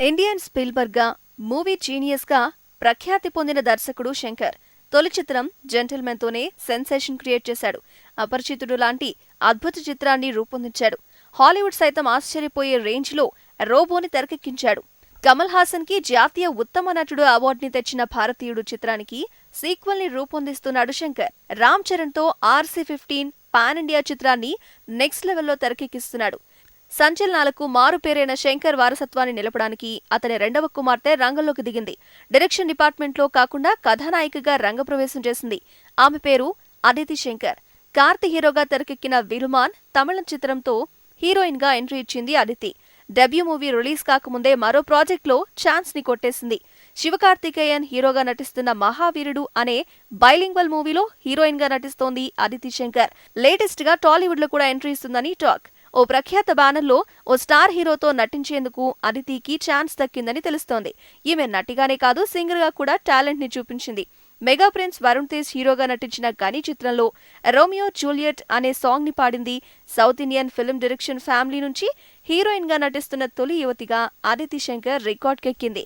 Indian స్పిల్బర్గా movie జీనియస్గా ప్రఖ్యాతి పొందిన దర్శకుడు శంకర్ తొలి చిత్రం జెంటిల్మెన్తోనే సెన్సేషన్ క్రియేట్ చేశాడు. అపరిచితుడు లాంటి అద్భుత చిత్రాన్ని రూపొందించాడు. హాలీవుడ్ సైతం ఆశ్చర్యపోయే రేంజ్లో రోబోని తెరకెక్కించాడు. కమల్ హాసన్కి జాతీయ ఉత్తమ నటుడు అవార్డుని తెచ్చిన భారతీయుడు చిత్రానికి సీక్వెల్ని రూపొందిస్తున్నాడు శంకర్. రామ్ చరణ్తో ఆర్సీ ఫిఫ్టీన్ పాన్ ఇండియా చిత్రాన్ని నెక్స్ట్ లెవెల్లో తెరకెక్కిస్తున్నాడు. సంచలనాలకు మారుపేరైన శంకర్ వారసత్వాన్ని నిలపడానికి అతని రెండవ కుమార్తె రంగంలోకి దిగింది. డైరెక్షన్ డిపార్ట్మెంట్లో కాకుండా కథానాయికగా రంగప్రవేశం చేసింది. ఆమె పేరు అదితి శంకర్. కార్తి హీరోగా తెరకెక్కిన విలుమాన్ తమిళం చిత్రంతో హీరోయిన్గా ఎంట్రీ ఇచ్చింది అదితి. డెబ్యూ మూవీ రిలీజ్ కాకముందే మరో ప్రాజెక్ట్లో ఛాన్స్ని కొట్టేసింది. శివకార్తికేయన్ హీరోగా నటిస్తున్న మహావీరుడు అనే బైలింగ్వల్ మూవీలో హీరోయిన్గా నటిస్తోంది అదితి శంకర్. లేటెస్ట్గా టాలీవుడ్లో కూడా ఎంట్రీ ఇస్తుందని టాక్. ఓ ప్రఖ్యాత బ్యానర్లో ఓ స్టార్ హీరోతో నటించేందుకు అదితికి ఛాన్స్ దక్కిందని తెలుస్తోంది. ఈమె నటిగానే కాదు సింగర్గా కూడా టాలెంట్ని చూపించింది. మెగా ప్రిన్స్ వరుణ్ తేజ్ హీరోగా నటించిన గని చిత్రంలో రోమియో జూలియట్ అనే సాంగ్ని పాడింది. South Indian film direction family నుంచి హీరోయిన్గా నటిస్తున్న తొలి యువతిగా ఆదితి శంకర్ రికార్డ్ కెక్కింది